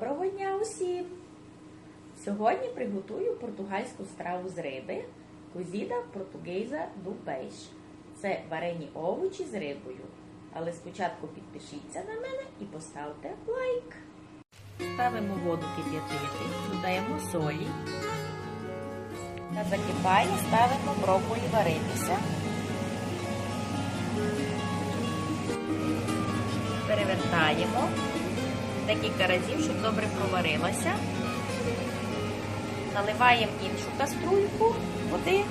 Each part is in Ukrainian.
Доброго дня усім! Сьогодні приготую португальську страву з риби Cozida Portuguesa do Peixe. Це варені овочі з рибою. Але спочатку підпишіться на мене і поставте лайк. Ставимо воду кип'ятити, додаємо солі. Та закипає, ставимо брокколі варитися. Перевертаємо декілька разів, щоб добре проварилася. Наливаємо іншу каструльку води,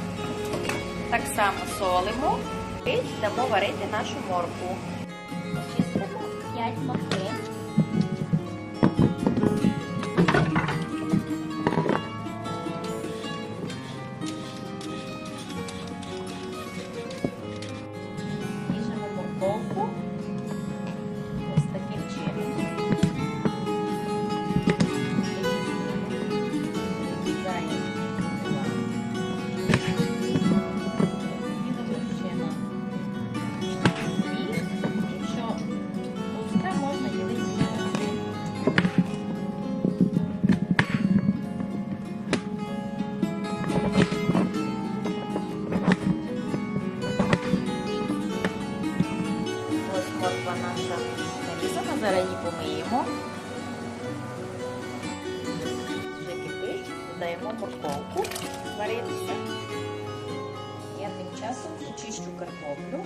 так само солимо і дамо варити нашу морку. Чистимо 5 моркви. Зараз її помиємо. Вже кипить, додаємо морковку варитися. Я тим часом чищу картоплю.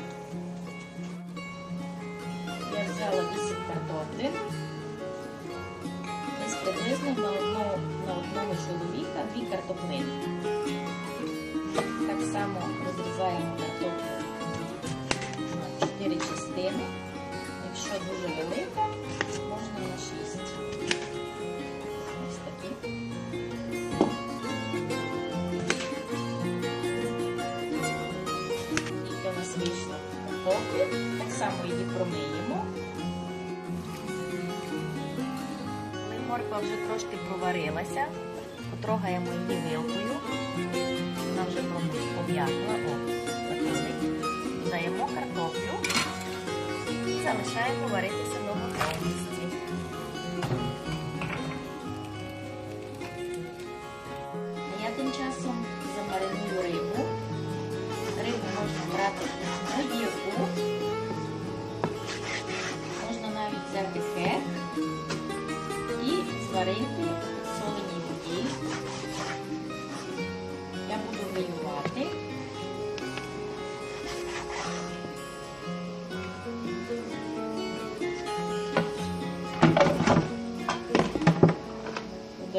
Я взяла 8 картоплі. Десь приблизно на одного, на одного чоловіка дві картоплини. Так само розрізаємо картоплю на 4 частини. Якщо дуже велика, можна на 6. Ось такі. Тільки у нас вийшло картоплі, так само її промиємо. Коли морква вже трошки проварилася, потрогаємо її вилкою. Вона вже пом'якла, о. Додаємо картоплю залишаємо варитися до готовності.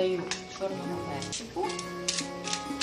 daju šurnu un vērtību.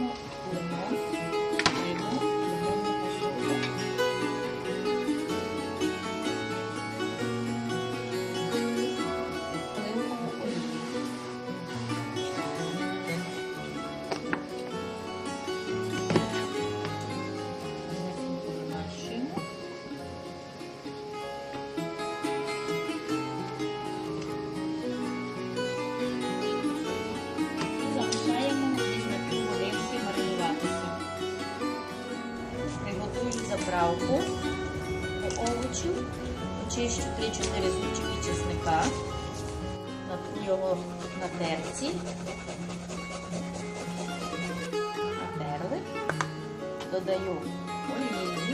Розрізаємо лимон, заправку овочів. Очищу 3-4 зубчики чесника. Його на терці. Натерли. Додаю олії.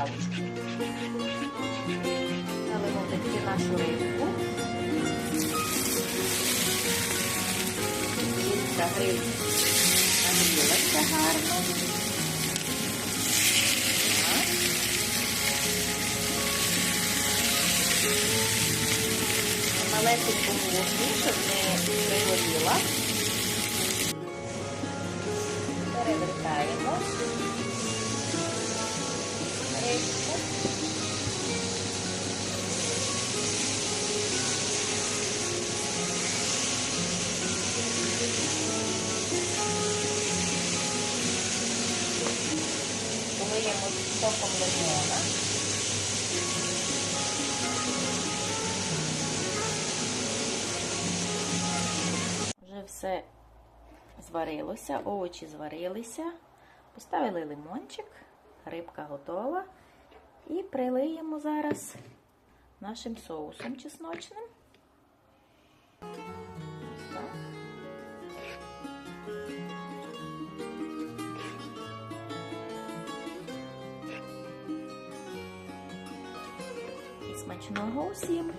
Central. Ela não ter que ser mais chorego. Está preso. A viola está harmônica. Малесенько молоку, щоб не пригоріла. Перевертаємо. Рибку. Полиємо соком лимона. Вже все зварилося, овочі зварилися. Поставили лимончик, рибка готова. І прилиємо зараз нашим соусом чесночним. І смачного усім!